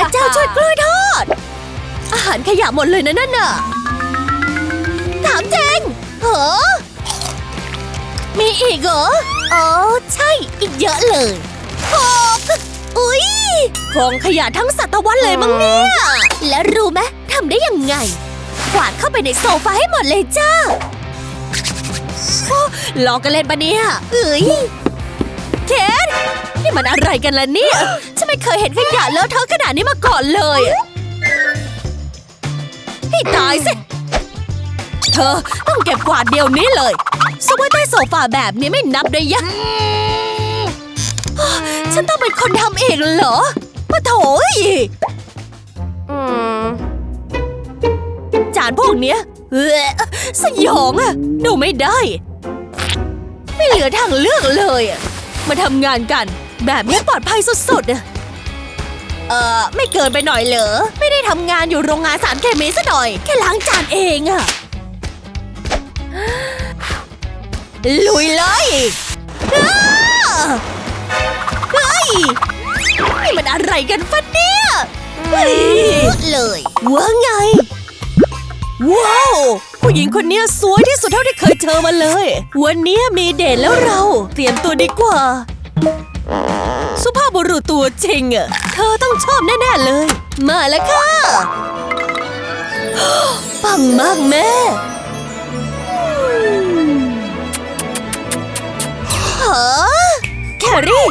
ระเจ้าช่วยกล้วยทอด อาหารขยะหมดเลยนะนั่นน่ะ ถามจริงเหรอมีอีกเหรอ อ๋อ ใช่ อีกเยอะเลยโอ้อุ๊ยกองขยะทั้งสัตวรรษเลยมั้งเนี่ย แล้วรู้ไหมทำได้ยังไง กวาดเข้าไปในโซฟาให้หมดเลยจ้าโอ้ลอกกันเล่นปะเนี่ยเอ้ย เคน นี่มันอะไรกันล่ะเนี่ย ฉันไม่เคยเห็นขยะเลอะเทอะขนาดนี้มาก่อนเลยอะให้ตายสิ เธอต้องเก็บกวาดเดียวนี้เลยซุกไว้ใต้โซฟาแบบนี้ไม่นับเลยยะ ฉันต้องเป็นคนทำเองเหรอปะโถยจานพวกเนี้ยเอ้อสยองอะดูไม่ได้ ไม่เหลือทางเลือกเลยอะมาทำงานกัน แบบนี้ปลอดภัยสุดๆอะเออไม่เกินไปหน่อยเหรอ ไม่ได้ทำงานอยู่โรงงานสารเคมีซะหน่อย แค่ล้างจานเองอะลุยเลยอ้าเฮ้ย นี่มันอะไรกันฟะเนี่ยเฮ้ยเลยว่าไง ว้าว ผู้หญิงคนเนี้ยสวยที่สุดเท่าที่เคยเจอมาเลย วันนี้มีเดทแล้วเรา เตรียมตัวดีกว่า สุภาพบุรุษตัวจริงอะเธอต้องชอบแน่ ๆ เลย มาแล้วค่ะ ปังมากแม่เหรอแครี่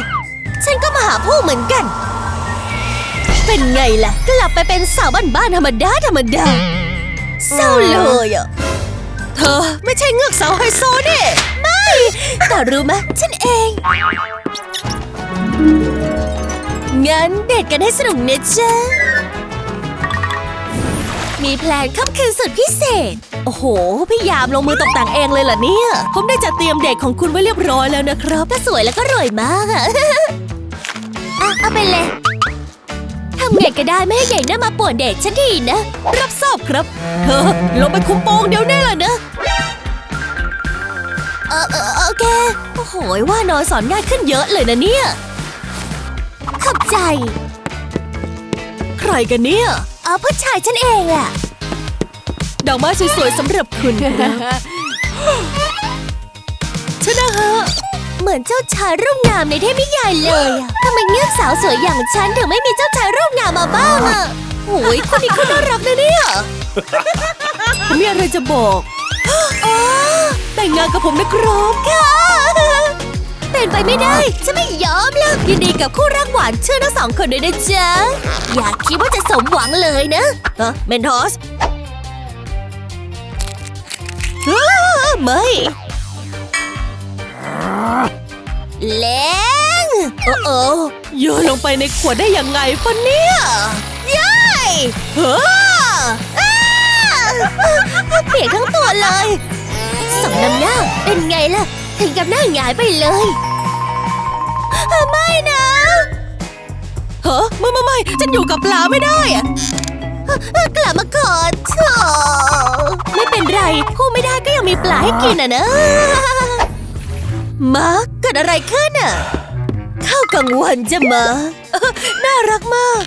ฉันก็มาหาผู้เหมือนกัน เป็นไงล่ะ กลับไปเป็นสาวบ้านๆธรรมดาธรรมดาเศร้าเลยอะ เธอไม่ใช่เงือกสาวไฮโซนี่ ไม่ แต่รู้ไหมฉันเอง งั้นเดทกันให้สนุกนะจ๊ะ มีแพลนค่ำคืนสุดพิเศษ โอ้โห พี่ยามลงมือตกแต่งเองเลยเหรอเนี่ย ผมได้จัดเตรียมเด็กของคุณไว้เรียบร้อยแล้วนะครับก็สวยแล้วก็รวยมากอะอะเอาไปเลยทำไงก็ได้ไม่ให้ใหญ่หน้ามาป่วนเด็กฉันทีนะ รับทราบครับ เธอลงไปคุมโปงเดี๋ยวนี้เลยนะเออเออโอเค โอ้โห ว่านอนสอนง่ายขึ้นเยอะเลยนะเนี่ยข อบใจ ใครกันเนี่ยอ๋อผู้ชายฉันเองอะดอกไม้สวยๆสำหรับคุณครับฉันนะฮะเหมือนเจ้าชายรูปงามในเทพนิยายเลยอะทำไมเงือกสาวสวยอย่างฉันถึงไม่มีเจ้าชายรูปงามมาบ้างอะโอ้ยคนนี้เขาน่ารักนะเนี่ยผมมีอะไรจะบอกอ๋อแต่งงานกับผมนะครับค่ะ เป็นไปไม่ได้ ฉันไม่ยอมแล้วยินดีกับคู่รักหวานชื่อทั้งสองคนด้วยนะจ๊ะ อย่าคิดว่าจะสมหวังเลยนะเออเมนทอสอ้าไม่แรงโอ้โอโยนลงไปในขวดได้ยังไงปะเนี่ยย้ายเฮ้ออ้าเปียกทั้งตัวเลยสมน้ำหน้าเป็นไงล่ะ ถึงกับหน้าหงายไปเลย ไม่นะเฮ้อไม่ไม่ไม่ฉันอยู่กับปลาไม่ได้อะกลับมาก่อนเถอะไม่เป็นไรพูดไม่ได้ก็ยังมีปลาให้กินอะนะมาร์คเกิดอะไรขึ้นอะข้าวกลางวันจะมาเอ้อน่ารักมาก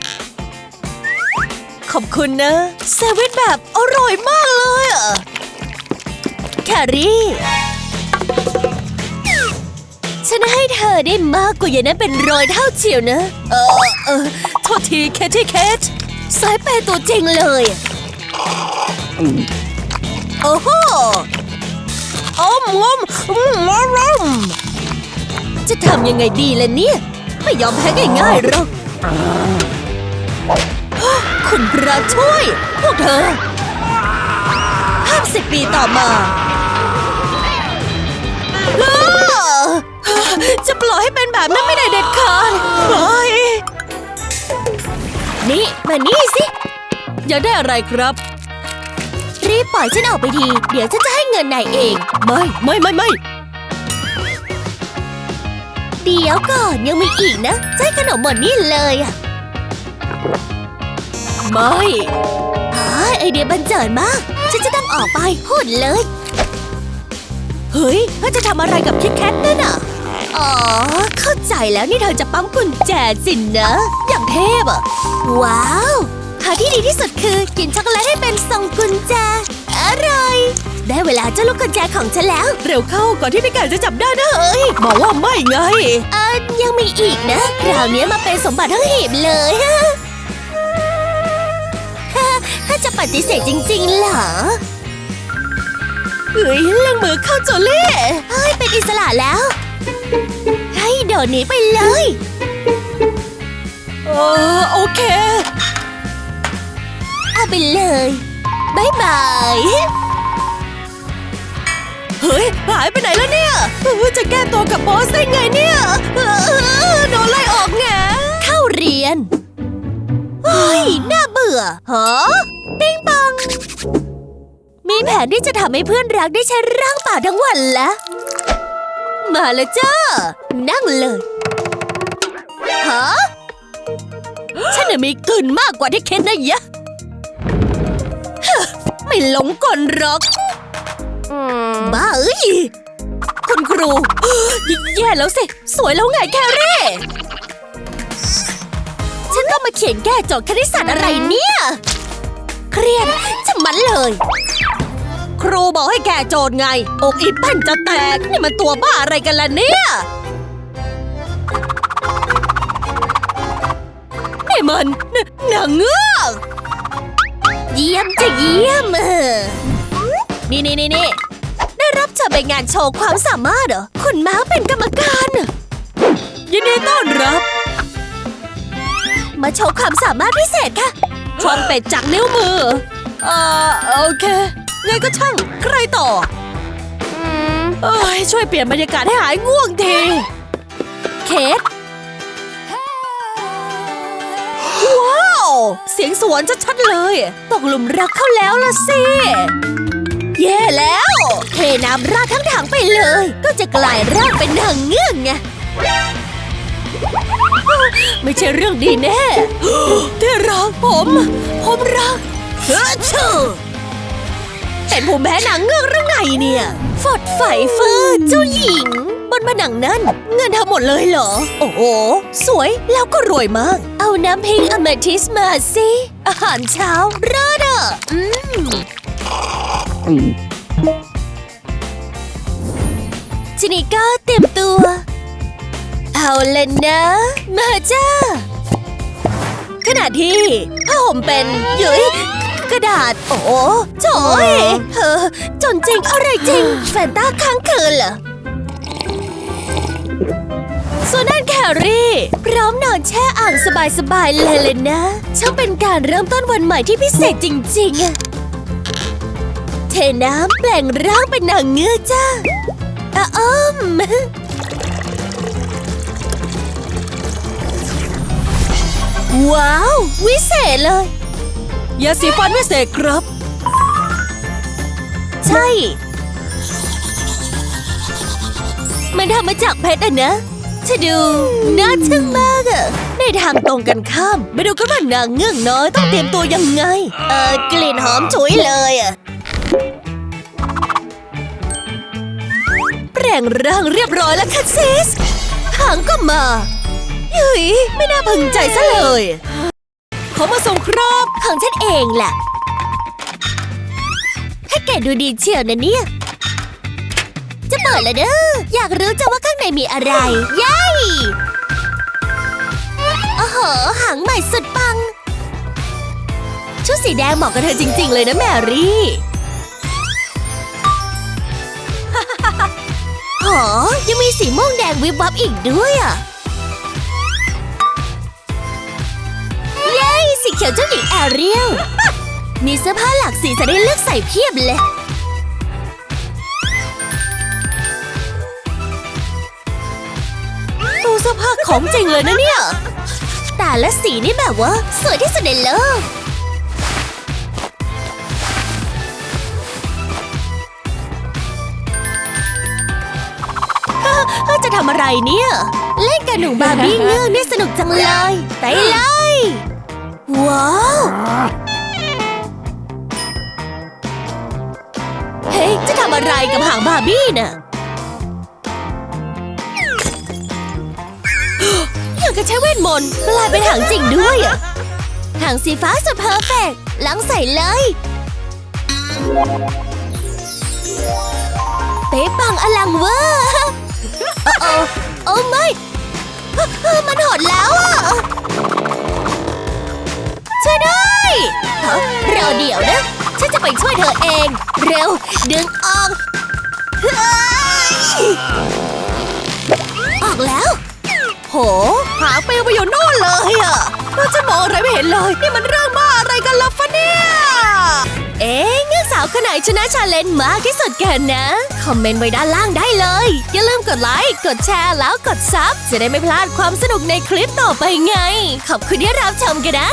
ขอบคุณนะเซเว่นแบบอร่อยมากเลยอะแครี่ ฉันให้เธอได้มากกว่าอย่างนั้นเป็นร้อยเท่าเชียวนะ เออเออโทษทีแคทที่แคทสายเปย์ตัวจริงเลยอะโอ้โหอมงมมรมจะทำยังไงดีล่ะเนี่ย ไม่ยอมแพ้ง่ายๆหรอกคุณพระช่วย พวกเธอห้าสิบปีต่อมา แบบนั้นไม่ได้เด็ดขาดเฮ้ยนี่มานี่สิ อยากได้อะไรครับ รีบปล่อยฉันออกไปที เดี๋ยวฉันจะให้เงินนายเอง ไม่ไม่ไม่ไม่เดี๋ยวก่อนยังมีอีกนะจะให้ขนมหมดนี่เลยอะไม่อ๋อไอเดียบันเจิดมาก ฉันจะต้องออกไปพูดเลย เฮ้ยเธอจะทำอะไรกับคิดแคทนั่นน่ะ อ๋อ เข้าใจแล้วนี่เธอจะปั๊มกุญแจสินนะ อย่างเทเทพอะว้าวทางที่ดีที่สุดคือกินช็อกโกแลตให้เป็นทรงกุญแจ อร่อย ได้เวลาเจ้าลูกกุญแจของฉันแล้ว เร็วเข้าก่อนที่พี่ไก่จะจับได้นะเฮ้ยบอกว่าไม่ไง เออยังมีอีกนะคราวนี้มาเป็นสมบัติทั้งหีบเลยฮะถ้าจะปฏิเสธจริง ๆ เหรอเฮ้ยเล่งมือเข้าโจเล่เฮ้ยเป็นอิสระแล้วให้ โดดหนีไปเลย เออโอเค เอาไปเลยบายบาย เฮ้ย หายไปไหนแล้วเนี่ยเออจะแก้ตัวกับบอสได้ไงเนี่ยเออโดนไล่ออกไงเข้าเรียนเฮ้ย น่าเบื่อฮะปิ้งปอง มีแผนที่จะทำให้เพื่อนรักได้ใช้ร่างเปล่าทั้งวันละ มาแล้วจ้า นั่งเลย ฮะ ฉันน่ะมีกลิ่นมากกว่าที่คิดนะยะฮะไม่หลงกลหรอก บ้าเอ้ยคุณครูแย่แล้วสิ สวยแล้วไงแคเร่ฉันต้องมาเขียนแก้โจทย์คณิตศาสตร์อะไรเนี่ย เครียดจะมันเลย ครูบอกให้แกโจทย์ไง อกอีแป้นจะแตก นี่มันตัวบ้าอะไรกันล่ะเนี่ย นี่มันนหนังเงือกเยี่ยมจะเยี่ยมเออนี่นี่นี่นี่ได้รับเชิญไปงานโชว์ความสามารถเหรอ คุณม้าเป็นกรรมการยินดีต้อนรับ มาโชว์ความสามารถพิเศษค่ะชอนเป็ดจากนิ้วมือ เอ่อโอเค ไงก็ช่าง ใครต่อเอ้ยช่วยเปลี่ยนบรรยากาศให้หายง่วงที เคสว้าว เสียงสวนชัดๆเลย ตกหลุมรักเขาแล้วล่ะสิแย่แล้ว เทน้ำราดทั้งถังไปเลย ก็จะกลายร่างเป็นนางเงือกไงไม่ใช่เรื่องดีแน่ที่รักผม ผมรักเฮ้อชื่อ เห็นผมแพ้หนังเงือกหรือไงเนี่ยฟอดไฟเฟอร์เจ้าหญิง บนผนังนั้นเงินทั้งหมดเลยเหรอ โอ้โห สวยแล้วก็รวยมาก เอาน้ำพิงอเมทิสมาสิ อาหารเช้าเลิศอะอืมทีนี้ก็เตรียมตัว เอาเลยนะ มาจ้าขณะที่ผ้าห่มเป็นเย้ย กระดาษ โอ้โหโถยเธอจนจริงอะไรจริง แฟนต้าค้างคืนเหรอส่วนด้านแครี่ พร้อมนอนแช่อ่างสบายๆเลยเลยนะ ช่างเป็นการเริ่มต้นวันใหม่ที่พิเศษจริงๆอะเทน้ำแปลงร่างเป็นนางเงือกจ้าอะอ้อมว้าว วิเศษเลย ยาสีฟันวิเศษครับ ใช่ มันทำมาจากเพชรอะนะจะดูน่าทึ่งมากอะในทางตรงกันข้ามไปดูกันว่านางเงือกน้อยต้องเตรียมตัวยังไง เออกลิ่นหอมฉุยเลยอะแปลงร่างเรียบร้อยแล้วค่ะซิสหางก็มาเฮ้ยไม่น่าพึงใจซะเลย เขามาส่งครับของฉันเองแหละให้แกดูดีเชียวนะเนี่ย จะเปิดแล้วเด้อ อยากรู้จังว่าข้างในมีอะไรเย้โอ้โห หางใหม่สุดปัง ชุดสีแดงเหมาะกับเธอจริง ๆ เลยนะแมรี่หอยังมีสีม่วงแดงวิบวับอีกด้วยอะ เขียวเจ้าหญิงแอเรียล มีเสื้อผ้าหลากสีจะได้เลือกใส่เพียบเลย ตู้เสื้อผ้าของจริงเลยนะเนี่ย แต่ละสีนี่แบบว่า สวยที่สุดในโลกจะทำอะไรเนี่ย เล่นกับหนูบาร์บี้เงือกนี่สนุกจังเลย ไปเลย ว้าว เฮ้ย จะทำอะไรกับหางบาร์บี้น่ะอย่างกับใช้เวทมนต์กลายเป็นหางจริงด้วยอะหางสีฟ้าสุดเพอร์เฟกต์ล้างใส่เลย เป๊ะปังอลังเวอร์ โอ้โอ้โอ้ไม่เฮ้ยมันหดแล้วอะ อเดี๋ยวนะ ฉันจะไปช่วยเธอเอง เร็ว ดึงออกเฮ้ยออกแล้ว โห หางปลิวไปอยู่โน่นเลยอะเราจะมองอะไรไม่เห็นเลย นี่มันเรื่องบ้าอะไรกันล่ะฟะเนี่ย เอ๊ะเงือกสาวคนไหนชนะชาเลนจ์มากที่สุดกันนะ คอมเมนต์ไว้ด้านล่างได้เลย อย่าลืมกดไลค์ กดแชร์แล้วกดซับ จะได้ไม่พลาดความสนุกในคลิปต่อไปไง ขอบคุณที่รับชมกันนะ